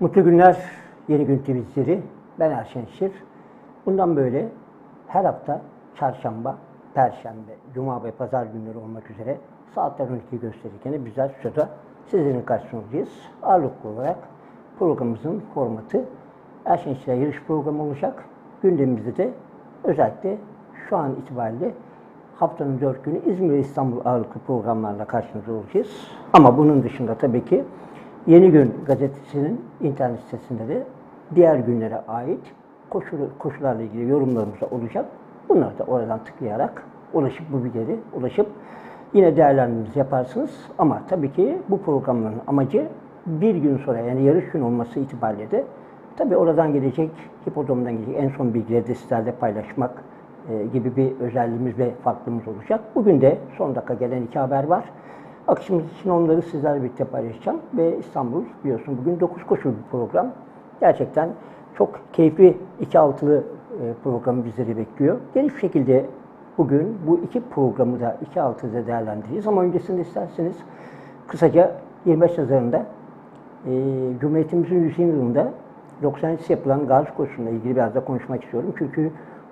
Mutlu günler, yeni gün temizleri. Ben Erşen Şir. Bundan böyle her hafta çarşamba, perşembe, cuma ve pazar günleri olmak üzere saatler 12 gösterirken bizler stüdyoda sizlerin karşısındayız. Ağırlıklı olarak programımızın formatı Erşen Şir'e yarış programı olacak. Gündemimizde de özellikle şu an itibariyle haftanın dört günü İzmir ve İstanbul ağırlıklı programlarla karşınızda olacağız. Ama bunun dışında tabii ki Yeni Gün gazetesinin internet sitesinde de diğer günlere ait koşu, koşularla ilgili yorumlarımız da olacak. Bunları da oradan tıklayarak ulaşıp bu bilgileri ulaşıp yine değerlendirmenizi yaparsınız. Ama tabii ki bu programların amacı bir gün sonra yani yarış gün olması itibariyle de tabii oradan gelecek, hipodromdan gelecek en son bilgileri de sizlerle paylaşmak e, gibi bir özelliğimiz ve farklılığımız olacak. Bugün de son dakika gelen iki haber var. Akışımız için onları sizlerle birlikte paylaşacağım. Ve İstanbul biliyorsun bugün 9 koşulu bir program. Gerçekten çok keyifli iki altılı e, programı bizleri bekliyor. Geniş şekilde bugün bu iki programı da iki altıda değerlendireceğiz. Ama öncesinde isterseniz kısaca 25 Haziran'da e, Cumhuriyetimizin 100. yılında 93 yapılan Gazi Koşusu'na ilgili biraz da konuşmak istiyorum. Çünkü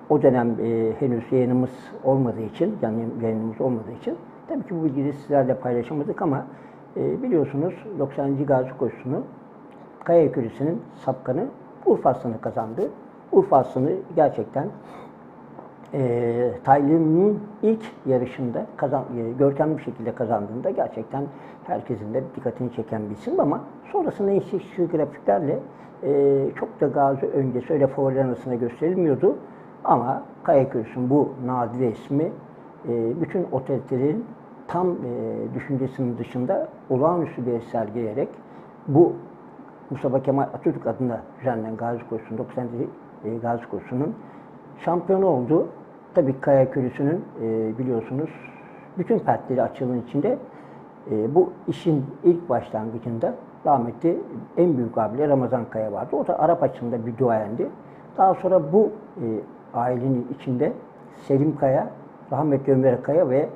o dönem e, henüz yayınımız olmadığı için, yani yayınımız olmadığı için tabii ki bu bilgiyi sizlerle paylaşamadık ama e, biliyorsunuz 90. Gazi Koşusu'nu Kaya Ekürüsü'nün sapkanı Urfa Aslanı kazandı. Urfa Aslanı gerçekten e, Taylan'ın ilk yarışında kazan, e, görkemli bir şekilde kazandığında gerçekten herkesin de dikkatini çeken bir isim ama sonrasında istatistik grafiklerle e, çok da gazi öncesi öyle favorilerin arasında gösterilmiyordu. Ama Kaya Kürüs'ün bu nadide ismi e, bütün otoritelerin tam e, düşüncesinin dışında olağanüstü bir sergileyerek bu Mustafa Kemal Atatürk adına düzenlenen Gazi Koşusu'nun 90. E, Gazi Koşusu'nun şampiyonu oldu. Tabii Kaya Kürüsü'nün e, biliyorsunuz bütün pertleri açılın içinde e, bu işin ilk başlangıcında rahmetli en büyük abiyle Ramazan Kaya vardı. O da Arap açısında bir duayendi. Daha sonra bu ailenin içinde Selim Kaya, rahmetli Ömer Kaya ve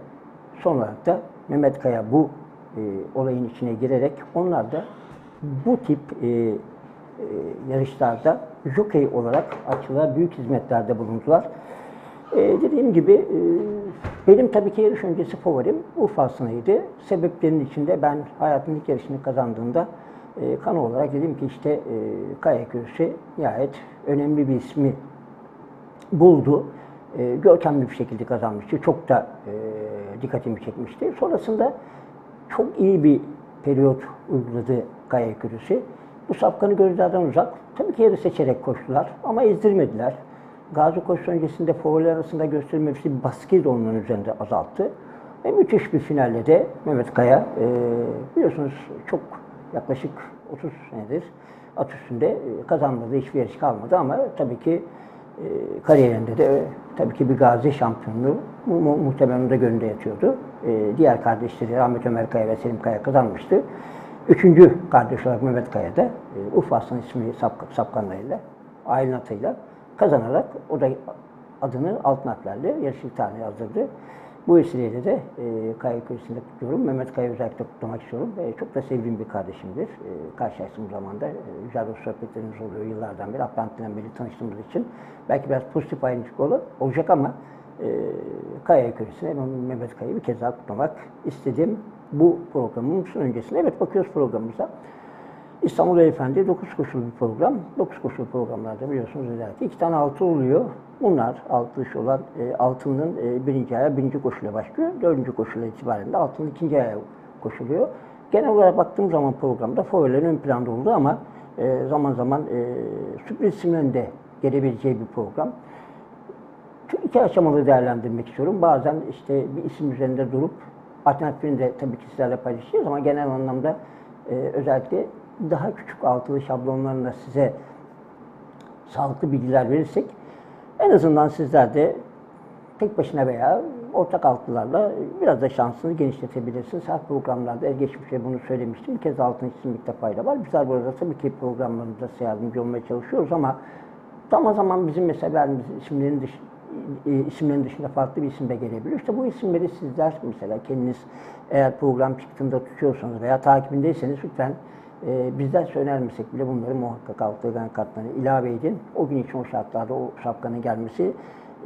son olarak da Mehmet Kaya bu e, olayın içine girerek onlar da bu tip e, e, yarışlarda jockey olarak açılan büyük hizmetlerde bulundular. E, dediğim gibi e, benim tabii ki yarış öncesi favorim Urfa Aslanı'ydı. Sebeplerinin içinde ben hayatımın ilk yarışını kazandığımda e, kan olarak dedim ki işte e, Kaya Köşe nihayet önemli bir ismi buldu. E, görkemli bir şekilde kazanmıştı. Çok da e, dikkatimi çekmişti. Sonrasında çok iyi bir periyot uyguladı Kaya Kürüsü. Bu sapkanı gözlerden uzak. Tabii ki yeri seçerek koştular ama ezdirmediler. Gazi koşusu öncesinde favoriler arasında gösterilmemişti bir da onların üzerinde azalttı. Ve müthiş bir finalle de Mehmet Kaya, e, biliyorsunuz çok yaklaşık 30 senedir at üstünde e, kazanmadığı hiçbir yarış kalmadı ama tabii ki kariyerinde de e, tabii ki bir gazi şampiyonluğu mu, mu, muhtemelen de gönlünde yatıyordu. E, diğer kardeşleri Ahmet Ömer Kaya ve Selim Kaya kazanmıştı. Üçüncü kardeş olarak Mehmet Kaya da e, Urfa Aslan ismi sap, sapkanlarıyla, aile atıyla kazanarak o da adını altın harflerle yarışlık tarihine yazdırdı. Bu vesileyle de e, Kaya Köyü'sünde kutluyorum. Mehmet Kaya özellikle kutlamak istiyorum. E, çok da sevdiğim bir kardeşimdir. E, karşılaştığım zaman da e, güzel dost sohbetlerimiz oluyor yıllardan beri. Atlantik'ten beri tanıştığımız için. Belki biraz pozitif ayrımcılık olacak ama e, Kaya Köyü'süne Mehmet Kaya'yı bir kez daha kutlamak istedim. Bu programımızın öncesinde. Evet bakıyoruz programımıza. İstanbul Beyefendi 9 koşulu bir program. 9 koşulu programlarda biliyorsunuz özellikle iki tane altı oluyor. Bunlar altı iş olan e, altının e, birinci ayağı birinci koşuyla başlıyor. Dördüncü koşuyla itibaren de altının ikinci ayağı koşuluyor. Genel olarak baktığım zaman programda favorilerin ön planda olduğu ama e, zaman zaman e, sürpriz isimlerin de gelebileceği bir program. Şu iki aşamalı değerlendirmek istiyorum. Bazen işte bir isim üzerinde durup alternatifini de tabii ki sizlerle paylaşacağız ama genel anlamda e, özellikle daha küçük altılı şablonlarında size sağlıklı bilgiler verirsek en azından sizler de tek başına veya ortak altlılarla biraz da şansını genişletebilirsiniz. Her programlarda geçmişte bunu söylemiştim. Bir kez altını çizmekte fayda var. Bizler burada tabii ki programlarımızda size yardımcı olmaya çalışıyoruz ama zaman zaman bizim mesela verdiğimiz isimlerin, dış, isimlerin dışında farklı bir isim de gelebiliyor. İşte bu isimleri sizler mesela kendiniz eğer program çıktığında tutuyorsanız veya takibindeyseniz lütfen e, bizden önermesek bile bunları muhakkak altılı kartlarına ilave edin. O gün için o şartlarda o şapkanın gelmesi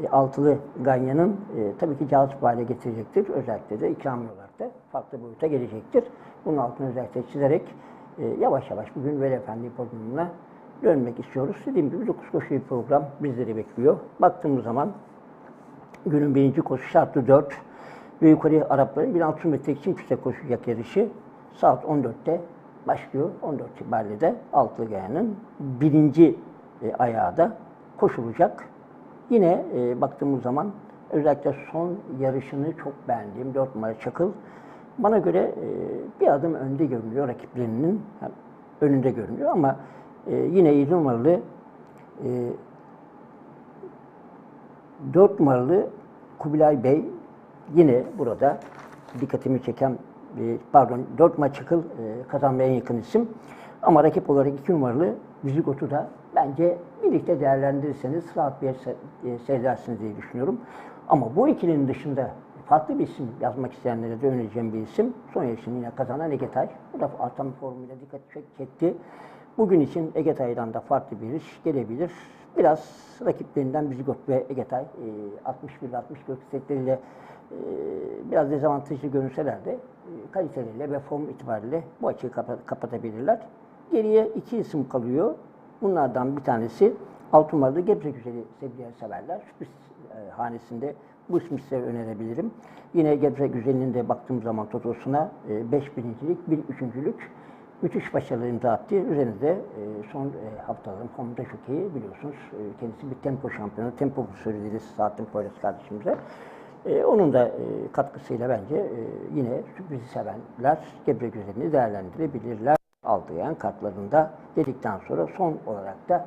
e, altılı ganyanın e, tabii ki cazip hale getirecektir. Özellikle de ikramiye olarak da farklı boyuta gelecektir. Bunun altını özellikle çizerek e, yavaş yavaş bugün Veli Efendi programına dönmek istiyoruz. Dediğim gibi 9 koşu program bizleri bekliyor. Baktığımız zaman günün birinci koşu şartlı 4 ve yukarı Arapların 1600 metre için piste koşacak yarışı saat 14'te başlıyor. 14 itibariyle de Altılı Gaya'nın birinci e, ayağı da koşulacak. Yine e, baktığımız zaman özellikle son yarışını çok beğendiğim 4 numara Çakıl bana göre e, bir adım önde görünüyor rakiplerinin hem önünde görünüyor ama e, yine 7 numaralı e, 4 numaralı Kubilay Bey yine burada dikkatimi çeken pardon 4 numara Çakıl e, kazanmaya en yakın isim. Ama rakip olarak 2 numaralı Vizigot'u da bence birlikte değerlendirirseniz rahat bir se- e, seyredersiniz diye düşünüyorum. Ama bu ikilinin dışında farklı bir isim yazmak isteyenlere de önereceğim bir isim. Son yarışını yine kazanan Egetay. Bu da artan formuyla dikkat çek- çekti. Bugün için Egetay'dan da farklı bir iş gelebilir. Biraz rakiplerinden Bizigot ve Egetay e, 61-60 göksekleriyle e, biraz dezavantajlı görünseler de e, kaliteleriyle ve form itibariyle bu kapa- kapatabilirler. Geriye iki isim kalıyor. Bunlardan bir tanesi altı numaralı Gebze Güzeli sevgiler severler. Sürpriz e, hanesinde bu ismi size önerebilirim. Yine Gebze Güzeli'nin de baktığım zaman totosuna 5 birincilik, bir üçüncülük müthiş başarılar imza attı. Üzerinde e, son e, haftaların formda çok iyi biliyorsunuz. E, kendisi bir tempo şampiyonu, tempo profesörü deriz Saattin Poyraz kardeşimize. E, onun da e, katkısıyla bence e, yine sürprizi sevenler Gebre Güzel'ini değerlendirebilirler. Aldıyan kartlarında dedikten sonra son olarak da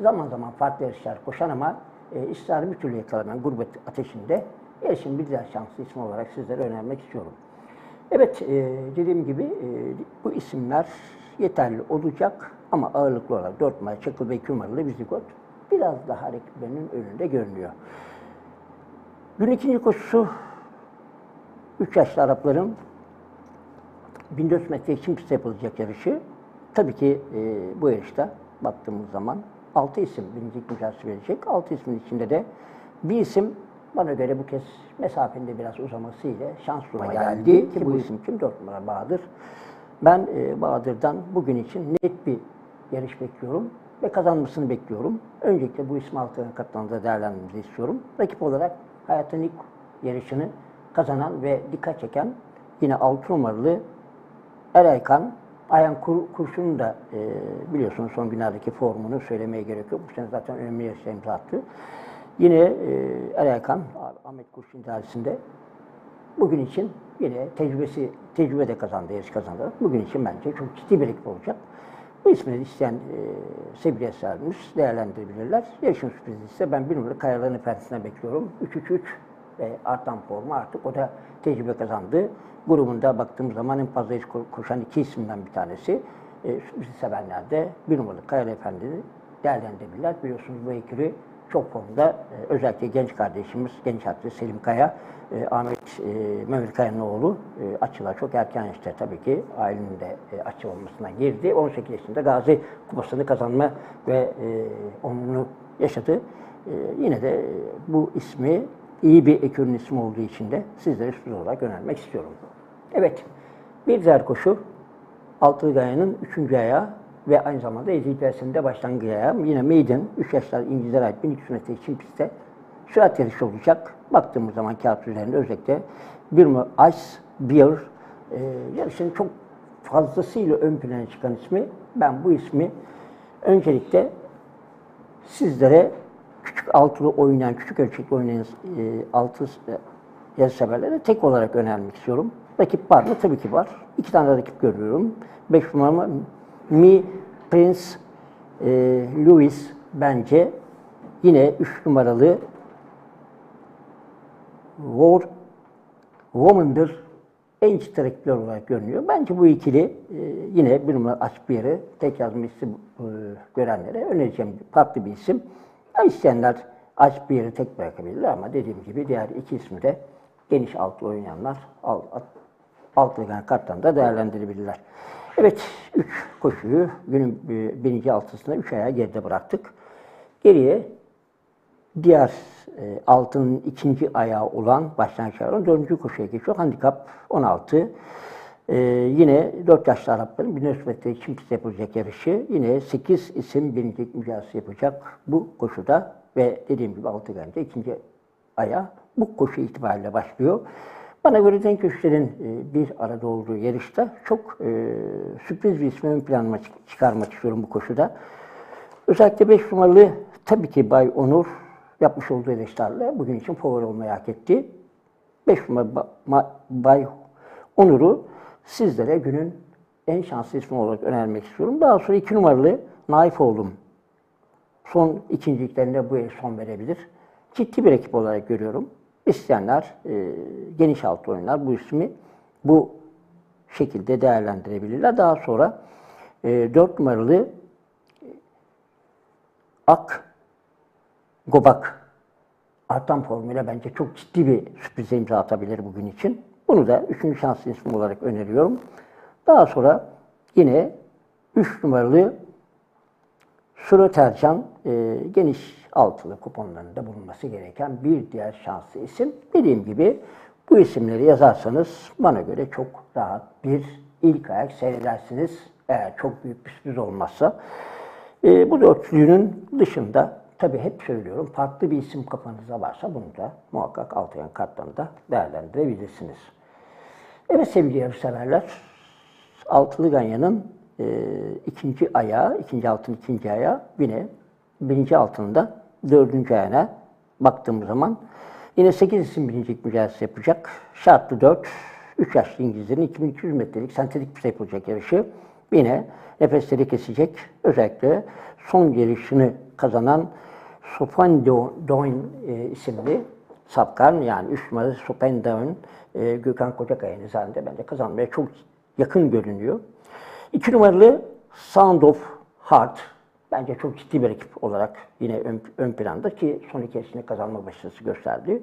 zaman zaman farklı yarışlar koşan ama e, ısrarı bir türlü yakalamayan gurbet ateşinde bir diğer şanslı ismi olarak sizlere önermek istiyorum. Evet, e, dediğim gibi e, bu isimler yeterli olacak ama ağırlıklı olarak 4 numara Çakıl ve 2 numaralı Vizigot biraz daha rakiplerinin önünde görünüyor. Gün ikinci koşusu 3 yaşlı Arapların 1400 metre için piste yapılacak yarışı. Tabii ki e, bu yarışta baktığımız zaman 6 isim birincilik mücadelesi verecek. 6 ismin içinde de bir isim bana göre bu kez mesafenin de biraz uzamasıyla şans duruma geldi ki bu isim kim? 4 numara Bahadır. Ben e, Bahadır'dan bugün için net bir yarış bekliyorum ve kazanmasını bekliyorum. Öncelikle bu ismi altına katlarında değerlendirmemizi istiyorum. Rakip olarak hayatın ilk yarışını kazanan ve dikkat çeken yine 6 numaralı Eraykan, Ayhan Kur, Kurşun'un da e, biliyorsunuz son günlerdeki formunu söylemeye gerek yok. Bu sene zaten önemli yarışlar imza attı. Yine e, Eraykan, Ahmet Kurşun idaresinde bugün için yine tecrübesi, tecrübe de kazandı, yarış kazandı. Bugün için bence çok ciddi bir rakip olacak. İsmini isteyen e, sevgili eserlerimiz değerlendirebilirler. Yarışın sürprizi ise ben bir numaralı Kayaların Efendisi'ne bekliyorum. 3-3-3 ve artan formu artık o da tecrübe kazandı. Grubunda baktığım zaman en fazla ko- koşan iki isimden bir tanesi. E, sürprizi sevenler de bir numaralı Kayalı Efendi'ni değerlendirebilirler. Biliyorsunuz bu ekibi çok formda e, özellikle genç kardeşimiz, genç atlı Selim Kaya, e, Ahmet e, Mehmet Kaya'nın oğlu e, açılar çok erken yaşta tabii ki ailenin de e, açı olmasına girdi. 18 yaşında Gazi Kupası'nı kazanma ve e, onunu yaşadı. E, yine de e, bu ismi iyi bir ekürün ismi olduğu için de sizlere sürpriz olarak önermek istiyorum. Evet, bir diğer koşu Altılı Gaya'nın üçüncü ayağı ve aynı zamanda EZPS'inde başlangıç ayağı. Yine Maiden, 3 yaşlar İngilizler ait 1200 metre için pistte sürat yarışı olacak. Baktığımız zaman kağıt üzerinde özellikle bir Ice Beer e, yarışın çok fazlasıyla ön plana çıkan ismi. Ben bu ismi öncelikle sizlere küçük altılı oynayan, küçük ölçekli oynayan e, altı e, yarış severlere tek olarak önermek istiyorum. Rakip var mı? Tabii ki var. İki tane rakip görüyorum. Beş numara Mi Prince e, Louis bence yine üç numaralı War Woman'dır en rakipler olarak görünüyor. Bence bu ikili e, yine bir numara aç bir yere tek yazma isim e, görenlere önereceğim farklı bir isim. Ya isteyenler aç bir yere tek bırakabilirler ama dediğim gibi diğer iki ismi de geniş altlı oynayanlar alt, altlı yani karttan da değerlendirebilirler. Evet, üç koşuyu günün e, birinci altısında üç ayağı geride bıraktık. Geriye diğer e, altının ikinci ayağı olan başlangıç ayağı dördüncü koşuya geçiyor. Handikap 16. E, yine 4 yaşlı Arapların 1400 metre için pist yapılacak yarışı. Yine 8 isim birincilik mücadelesi yapacak bu koşuda ve dediğim gibi 6 gence ikinci aya bu koşu itibariyle başlıyor. Bana göre denk köşklerin e, bir arada olduğu yarışta çok e, sürpriz bir ismi ön planıma çık- çıkarmak istiyorum bu koşuda. Özellikle 5 numaralı tabii ki Bay Onur yapmış olduğu yarışlarla bugün için favori olmayı hak etti. 5 numara Ba- Ma- Bay Onur'u sizlere günün en şanslı ismi olarak önermek istiyorum. Daha sonra 2 numaralı Naif oğlum son ikinciliklerinde bu yarış son verebilir. Ciddi bir ekip olarak görüyorum. İsteyenler e, geniş alt oyunlar bu ismi bu şekilde değerlendirebilirler. Daha sonra e, 4 numaralı Ak Gobak artan formuyla bence çok ciddi bir sürprize imza atabilir bugün için. Bunu da üçüncü şanslı isim olarak öneriyorum. Daha sonra yine 3 numaralı Suro Tercan e, geniş altılı kuponlarında bulunması gereken bir diğer şanslı isim. Dediğim gibi bu isimleri yazarsanız bana göre çok rahat bir ilk ayak seyredersiniz. Eğer çok büyük bir sürpriz olmazsa. E, bu dörtlünün dışında tabii hep söylüyorum farklı bir isim kafanızda varsa bunu da muhakkak altı yan kartlarında değerlendirebilirsiniz. Evet sevgili yarışseverler, Altılı Ganyan'ın e, ikinci ayağı, ikinci altın ikinci ayağı yine birinci altında dördüncü ayağına baktığımız zaman yine 8 isim birincilik mücadelesi yapacak. Şartlı 4, 3 yaşlı İngilizlerin 2200 metrelik sentetik piste yapılacak yarışı. Yine nefesleri kesecek. Özellikle son yarışını kazanan Sofan Doin e, isimli Sapkan yani 3 numaralı Sopen Doin e, Gökhan Kocakaya'nın üzerinde bence kazanmaya çok yakın görünüyor. 2 numaralı Sound of Heart bence çok ciddi bir ekip olarak yine ön, ön planda ki son iki yarışını kazanma başarısı gösterdi.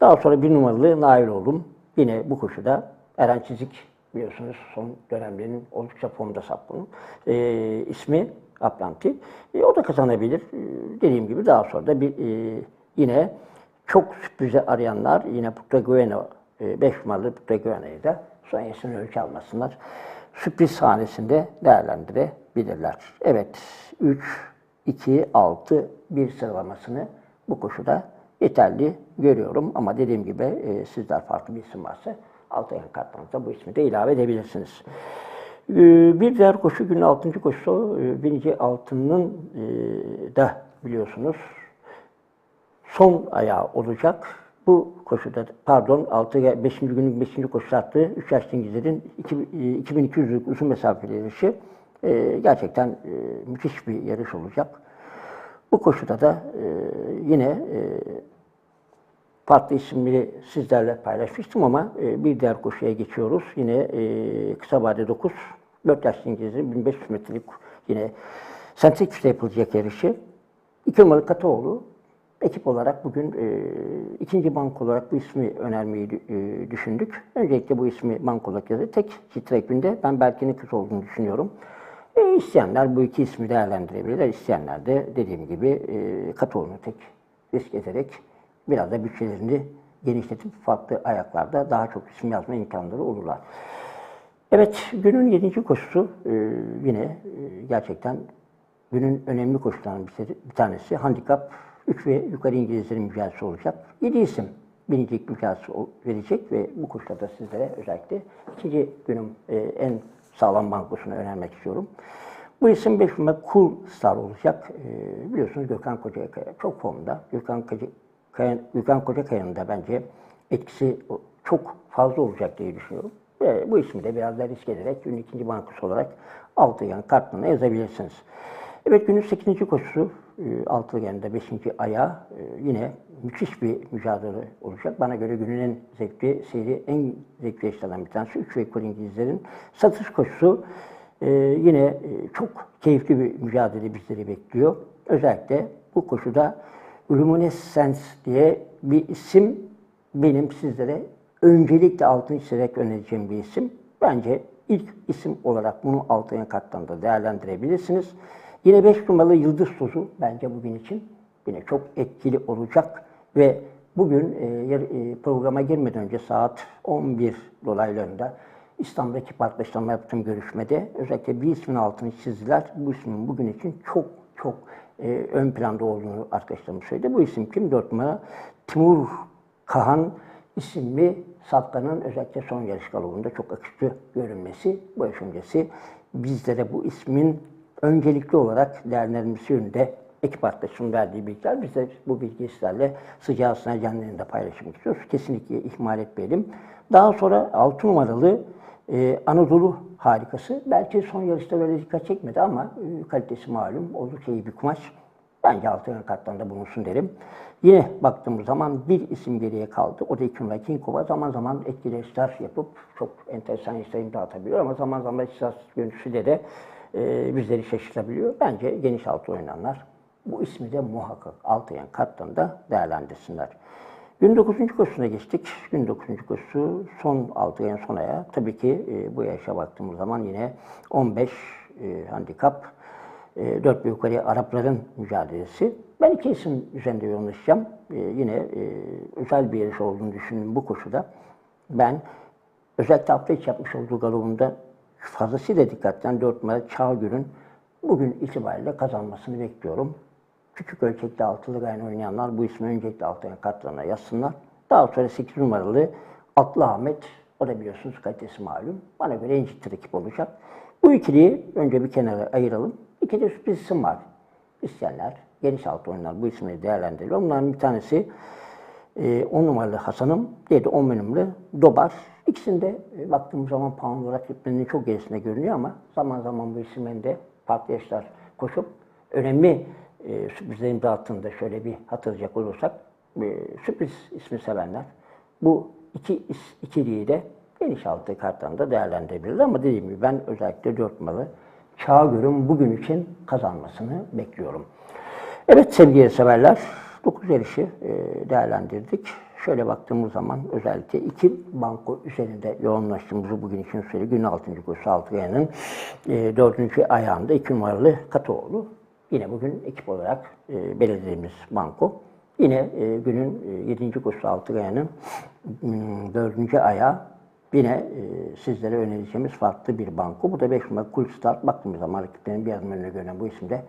Daha sonra bir numaralı Nail oğlum yine bu koşuda Eren Çizik biliyorsunuz son dönemlerinin oldukça formda sapının e, ismi Atlanti. E, o da kazanabilir. E, dediğim gibi daha sonra da bir e, yine çok sürprize arayanlar yine Putragueno 5 numaralı Putragueno'yu da son ölçü almasınlar. Sürpriz sahnesinde değerlendirebilirler. Evet 3, 2, 6, 1 sıralamasını bu koşuda yeterli görüyorum. Ama dediğim gibi e, sizler farklı bir isim varsa altı yan kartlarınıza bu ismi de ilave edebilirsiniz. Ee, Bir diğer koşu günün 6. koşusu e, birinci altının e, da biliyorsunuz son ayağı olacak. Bu koşuda pardon 6 5. günün 5. koşusu attığı 3 yaşlı İngilizlerin 2200'lük uzun mesafeli yarışı e, gerçekten e, müthiş bir yarış olacak. Bu koşuda da e, yine e, farklı isimleri sizlerle paylaşmıştım ama e, bir diğer koşuya geçiyoruz. Yine kısa vade 9, 4 yaşlı İngiliz'in 1500 metrelik yine sentetik piste yapılacak yarışı. İki numaralı Kataoğlu ekip olarak bugün e, ikinci bank olarak bu ismi önermeyi e, düşündük. Öncelikle bu ismi bank olarak yazdı. Tek ekibinde ben Berkin'in kız olduğunu düşünüyorum. E, isteyenler bu iki ismi değerlendirebilirler. İsteyenler de dediğim gibi e, Kataoğlu'nu tek risk ederek biraz da bütçelerini genişletip farklı ayaklarda daha çok isim yazma imkanları olurlar. Evet, günün yedinci koşusu e, yine e, gerçekten günün önemli koşularından bir, tanesi. Handikap 3 ve yukarı İngilizlerin mücadelesi olacak. 7 isim birincilik mücadelesi verecek ve bu koşuda da sizlere özellikle ikinci günün e, en sağlam bankosunu önermek istiyorum. Bu isim 5 numara Cool Star olacak. E, biliyorsunuz Gökhan Kocakaya çok formda. Gökhan, Koca, Kaya, Gökhan Kocakaya'nın da bence etkisi çok fazla olacak diye düşünüyorum. Ve bu ismi de biraz da risk ederek günün ikinci bankosu olarak altı yan kartlarına yazabilirsiniz. Evet günün 8. koşusu e, altı yanında 5. ayağı e, yine müthiş bir mücadele olacak. Bana göre günün en zevkli seyri, en zevkli eşlerden bir tanesi. 3 ve İngilizlerin satış koşusu e, yine çok keyifli bir mücadele bizleri bekliyor. Özellikle bu koşuda Luminescence diye bir isim benim sizlere öncelikle altını çizerek önereceğim bir isim. Bence ilk isim olarak bunu altın karttan da değerlendirebilirsiniz. Yine 5 numaralı Yıldız Tozu bence bugün için yine çok etkili olacak ve bugün e, e, programa girmeden önce saat 11 dolaylarında İstanbul'daki partlaştırma yaptığım görüşmede özellikle bir ismin altını çizdiler. Bu ismin bugün için çok çok e, ön planda olduğunu arkadaşlarım söyledi. Bu isim kim? 4 numara Timur Kahan isimli Safkan'ın özellikle son yarış galobunda çok akışçı görünmesi, bu yaş öncesi bizlere bu ismin öncelikli olarak değerlendirilmesi yönünde ekip arkadaşımın verdiği bilgiler. Biz de bu bilgiyi sizlerle sıcağı yayında paylaşmak istiyoruz. Kesinlikle ihmal etmeyelim. Daha sonra 6 numaralı e, Anadolu harikası. Belki son yarışta böyle dikkat çekmedi ama e, kalitesi malum. Oldukça iyi bir kumaş. Bence altın karttan da bulunsun derim. Yine baktığımız zaman bir isim geriye kaldı. O da iki numara King Kova. Zaman zaman etkili işler yapıp çok enteresan işler imza atabiliyor ama zaman zaman esas görüntüsüyle de e, bizleri şaşırtabiliyor. Bence geniş altı oynananlar bu ismi de muhakkak altın karttan da değerlendirsinler. Gün 9. koşusuna geçtik. Gün 9. koşusu son 6 en son aya. Tabii ki e, bu yaşa baktığımız zaman yine 15 e, handikap, e, 4 büyük yukarı Arapların mücadelesi. Ben iki isim üzerinde yoğunlaşacağım. E, yine e, özel bir yarış olduğunu düşündüğüm bu koşuda ben özellikle hafta içi yapmış olduğu galobunda fazlasıyla dikkatten 4 numara Çağgür'ün bugün itibariyle kazanmasını bekliyorum. Küçük ölçekli altılı gayen oynayanlar bu ismi öncelikle altına katlarına yazsınlar. Daha sonra 8 numaralı Atlı Ahmet, o da biliyorsunuz kalitesi malum. Bana göre en ciddi rakip olacak. Bu ikiliyi önce bir kenara ayıralım. İki de sürpriz isim var. İsteyenler, geniş altı oyunlar bu ismi değerlendiriyor. Onların bir tanesi 10 numaralı Hasan'ım, diğeri de 10 numaralı Dobar. İkisinde e, baktığımız zaman puan olarak rakiplerinin çok gerisinde görünüyor ama zaman zaman bu isimlerin de farklı yaşlar koşup önemli e, sürprizlerin dağıttığında şöyle bir hatırlayacak olursak e, sürpriz ismi sevenler bu iki is, ikiliyi de geniş altı karttan da değerlendirebilir ama dediğim gibi ben özellikle 4 numaralı Çağgör'ün bugün için kazanmasını bekliyorum. Evet sevgili severler, 9 yarışı e, değerlendirdik. Şöyle baktığımız zaman özellikle iki banko üzerinde yoğunlaştığımızı bugün için söyleyeyim. Günün 6. koşusu 6 ayının e, 4. ayağında 2 numaralı Katoğlu. Yine bugün ekip olarak e, belirlediğimiz banko. Yine e, günün e, 7. koşusu 6 ayının 4. ayağı Yine e, sizlere önereceğimiz farklı bir banko. Bu da 5 numara Cool Start. Baktığımız zaman rakiplerin bir adım önüne görünen bu isimde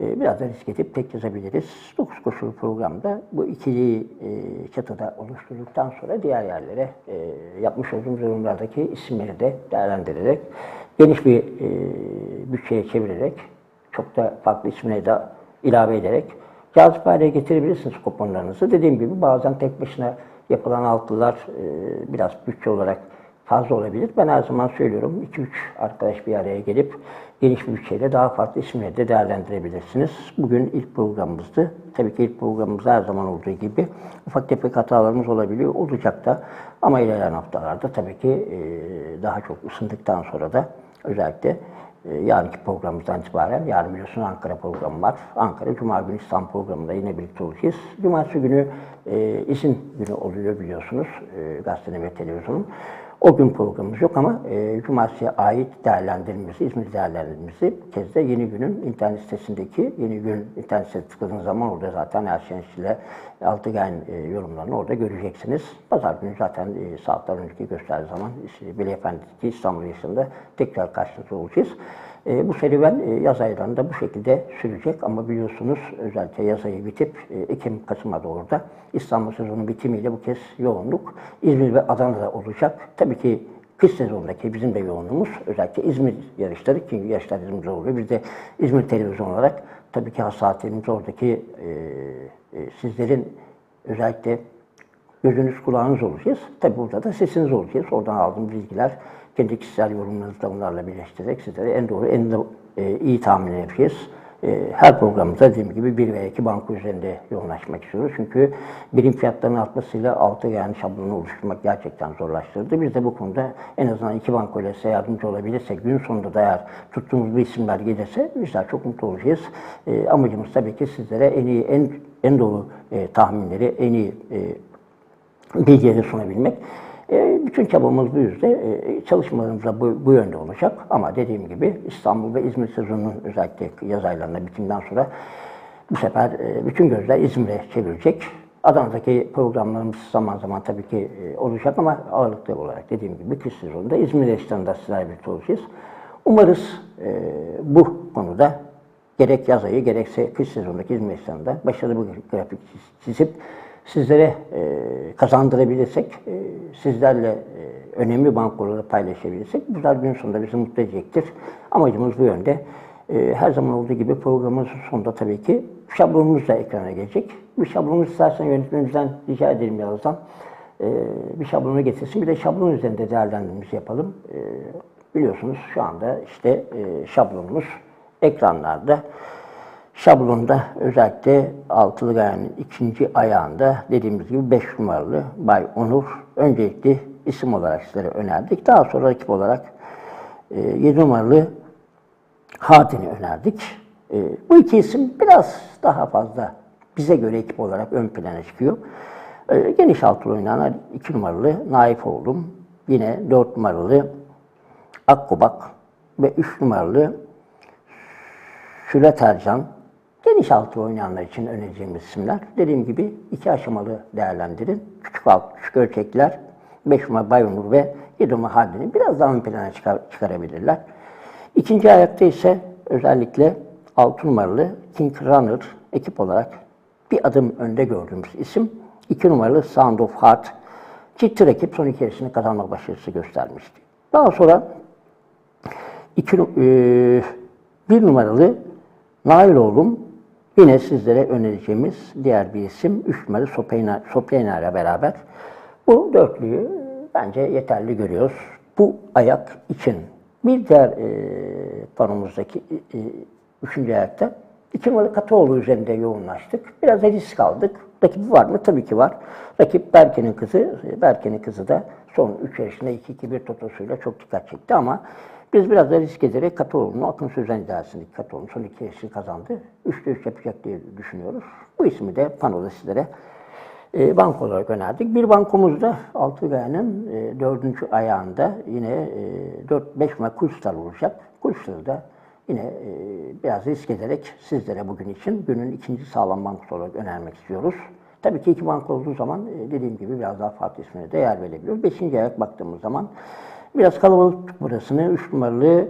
e, biraz da risk edip tek yazabiliriz. 9 koşulu programda bu ikili e, çatıda oluşturduktan sonra diğer yerlere e, yapmış olduğumuz yorumlardaki isimleri de değerlendirerek geniş bir e, bütçeye çevirerek çok da farklı isimleri de ilave ederek cazip hale getirebilirsiniz kuponlarınızı. Dediğim gibi bazen tek başına yapılan altılar e, biraz bütçe olarak fazla olabilir. Ben her zaman söylüyorum 2-3 arkadaş bir araya gelip geniş bir bütçeyle daha farklı isimleri de değerlendirebilirsiniz. Bugün ilk programımızdı. Tabii ki ilk programımız her zaman olduğu gibi ufak tefek hatalarımız olabiliyor. Olacak da ama ilerleyen haftalarda tabii ki e, daha çok ısındıktan sonra da özellikle e, yarınki programımızdan itibaren, yarın biliyorsunuz Ankara programı var. Ankara, Cuma günü İstanbul programında yine birlikte olacağız. Cumartesi günü e, izin günü oluyor biliyorsunuz e, gazetenin ve televizyonun. O gün programımız yok ama e, Cumartesi'ye ait değerlendirmemizi, İzmir değerlendirmemizi bir kez de yeni günün internet sitesindeki yeni gün internet sitesine tıkladığınız zaman orada zaten Erşen ile Altıgen e, yorumlarını orada göreceksiniz. Pazar günü zaten e, saatler önceki gösterdiği zaman işte, Veli Efendi'deki İstanbul yaşında tekrar karşınızda olacağız. E, bu serüven e, yaz aylarında bu şekilde sürecek ama biliyorsunuz özellikle yaz ayı bitip e, Ekim-Kasım'a doğru da İstanbul sezonu bitimiyle bu kez yoğunluk İzmir ve Adana'da olacak. Tabii ki kış sezonundaki bizim de yoğunluğumuz özellikle İzmir yarışları çünkü yarışlar İzmir'de oluyor. Biz de İzmir televizyon olarak tabii ki hassasiyetimiz oradaki e, e, sizlerin özellikle gözünüz kulağınız olacağız. Tabi burada da sesiniz olacağız. Oradan aldığım bilgiler kendi kişisel yorumlarınızı da bunlarla birleştirerek sizlere en doğru, en de, e, iyi tahmin yapacağız. E, her programımızda dediğim gibi bir veya iki banko üzerinde yoğunlaşmak istiyoruz. Çünkü birim fiyatlarının artmasıyla altı yani şablonu oluşturmak gerçekten zorlaştırdı. Biz de bu konuda en azından iki banko ile size yardımcı olabilirsek, gün sonunda da eğer tuttuğumuz bir isimler gelirse bizler çok mutlu olacağız. E, amacımız tabii ki sizlere en iyi, en en doğru e, tahminleri, en iyi e, bilgileri sunabilmek. E, bütün çabamız bu yüzden, e, çalışmalarımız bu, bu yönde olacak. Ama dediğim gibi İstanbul ve İzmir sezonunun özellikle yaz aylarında bitimden sonra bu sefer e, bütün gözler İzmir'e çevrilecek. Adana'daki programlarımız zaman zaman tabii ki e, olacak ama ağırlıklı olarak dediğim gibi kış sezonunda İzmir restoranında sizlerle birlikte olacağız. Umarız e, bu konuda gerek yaz ayı gerekse kış sezonundaki İzmir restoranında başarılı bir grafik çiz- çizip sizlere e, kazandırabilirsek, e, sizlerle e, önemli bankoları paylaşabilirsek da gün sonunda bizi mutlu edecektir. Amacımız bu yönde. E, her zaman olduğu gibi programımızın sonunda tabii ki şablonumuz da ekrana gelecek. Bir şablonu istersen yönetmenimizden rica edelim birazdan. Bir şablonu getirsin. Bir de şablon üzerinde değerlendirmemizi yapalım. Biliyorsunuz şu anda işte şablonumuz ekranlarda. Şablonda özellikle altılı gayenin ikinci ayağında dediğimiz gibi 5 numaralı Bay Onur öncelikli isim olarak sizlere önerdik. Daha sonra rakip olarak 7 numaralı Hadin'i önerdik. E, bu iki isim biraz daha fazla bize göre ekip olarak ön plana çıkıyor. E, geniş altılı oynayanlar 2 numaralı Naif oğlum, yine 4 numaralı Akkubak ve 3 numaralı Şület Ercan, geniş altı oynayanlar için önereceğimiz isimler. Dediğim gibi iki aşamalı değerlendirin. Küçük alt, küçük ölçekler, 5 numara Bayonur ve 7 numara Haldun'u biraz daha ön plana çıkar, çıkarabilirler. İkinci ayakta ise özellikle 6 numaralı King Runner ekip olarak bir adım önde gördüğümüz isim. 2 numaralı Sound of Heart ciddi rakip son iki yarışını kazanma başarısı göstermişti. Daha sonra İki, nu- eee, bir numaralı Nail oğlum yine sizlere önereceğimiz diğer bir isim. Üç Sopeyna ile beraber. Bu dörtlüyü bence yeterli görüyoruz. Bu ayak için. Bir diğer eee panomuzdaki eee, üçüncü ayakta iki numaralı Katoğlu üzerinde yoğunlaştık. Biraz da risk aldık. Rakibi var mı? Tabii ki var. Rakip Berke'nin kızı. Berke'nin kızı da son 3 yaşında 2-2-1 totosuyla çok dikkat çekti ama biz biraz da risk ederek Katoğlu'nu Akın Sözen idaresindeki Katoğlu'nu son iki yarışı kazandı. Üçte üç yapacak diye düşünüyoruz. Bu ismi de panoda sizlere e, banko olarak önerdik. Bir bankomuzda Altıgaya'nın e, dördüncü ayağında yine e, 4-5 numara Kulstar olacak. Kulstar'ı da yine e, biraz risk ederek sizlere bugün için günün ikinci sağlam bankosu olarak önermek istiyoruz. Tabii ki iki banko olduğu zaman e, dediğim gibi biraz daha farklı ismine de yer verebiliyoruz. Beşinci ayak baktığımız zaman biraz kalabalık burasını. Üç numaralı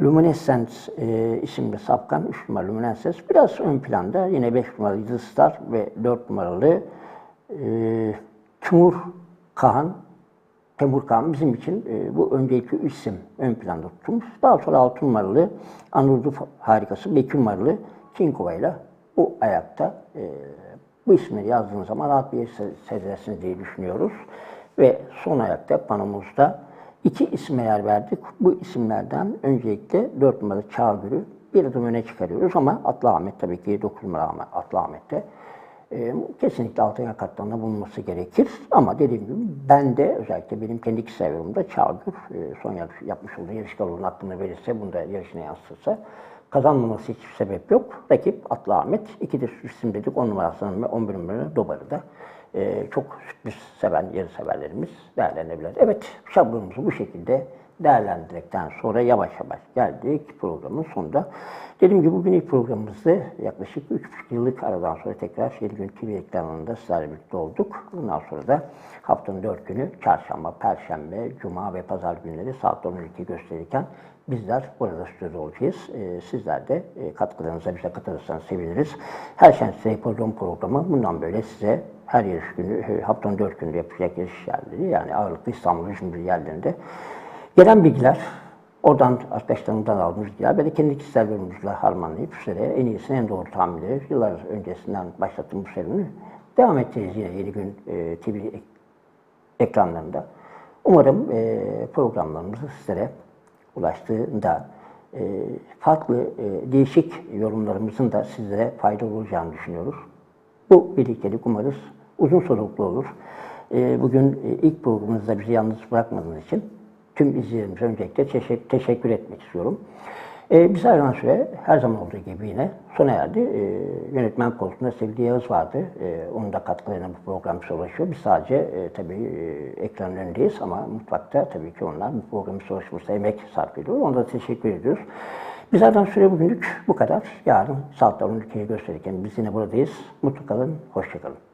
Luminescence e, isimli sapkan 3 numaralı Luminescence biraz ön planda. Yine 5 numaralı Yıldız Star ve 4 numaralı e, Timur Kahan. Temur Kahan bizim için e, bu öncelikli üç isim ön planda tutmuş. Daha sonra 6 numaralı Anadolu harikası 2 numaralı Kinkova ile bu ayakta e, bu isimleri yazdığınız zaman rahat bir yer diye düşünüyoruz. Ve son ayakta panomuzda iki isme yer verdik. Bu isimlerden öncelikle 4 numaralı Çağgür'ü bir adım öne çıkarıyoruz ama Atlı Ahmet tabii ki 9 numara Ahmet, Atlı Ahmet'te e, kesinlikle altın yer katlarında bulunması gerekir. Ama dediğim gibi ben de özellikle benim kendi kişisel yorumumda Çağgür e, son yarış yapmış olduğu yarış galonun aklına verirse, bunu da yarışına yansıtırsa kazanmaması hiçbir sebep yok. Rakip Atlı Ahmet. İki de isim dedik. 10 numarasının ve 11 numaralı Dobar'ı Ee, çok sürpriz seven yarı severlerimiz değerlenebilir. Evet, şablonumuzu bu şekilde değerlendirdikten sonra yavaş yavaş geldik programın sonunda. Dediğim gibi bugün ilk programımızda yaklaşık 3,5 yıllık aradan sonra tekrar Yeni Gün TV ekranında sizlerle birlikte olduk. Bundan sonra da haftanın 4 günü çarşamba, perşembe, cuma ve pazar günleri saat 12 gösterirken bizler burada stüdyoda olacağız. Ee, sizler de e, katkılarınıza bize katılırsanız seviniriz. Her şans size program programı bundan böyle size her yarış günü, e, haftanın 4 günü yapacak yarış yerleri yani ağırlıklı İstanbul İzmir yerlerinde gelen bilgiler, oradan arkadaşlarımdan aldığımız bilgiler ve kendi kişisel yorumumuzla harmanlayıp size en iyisini en doğru tahminleri yıllar öncesinden başlattığım bu serüveni devam edeceğiz yine yeni gün e, TV ek- ekranlarında. Umarım e, programlarımızı sizlere ulaştığında e, farklı e, değişik yorumlarımızın da sizlere faydalı olacağını düşünüyoruz. Bu birliktelik umarız uzun soluklu olur. E, bugün e, ilk programımızda bizi yalnız bırakmadığınız için tüm izleyicilerimize öncelikle teşekkür, etmek istiyorum. E, biz ayrılan süre her zaman olduğu gibi yine sona erdi. E, yönetmen koltuğunda sevgili Yağız vardı. E, onun da katkılarına bu program bize ulaşıyor. Biz sadece e, tabii e, önündeyiz ama mutfakta tabii ki onlar bu programın çalışmasına emek sarf ediyor. Ona da teşekkür ediyoruz. Biz ayrılan süre bugünlük bu kadar. Yarın saatler 12'yi gösterirken biz yine buradayız. Mutlu kalın, hoşça kalın.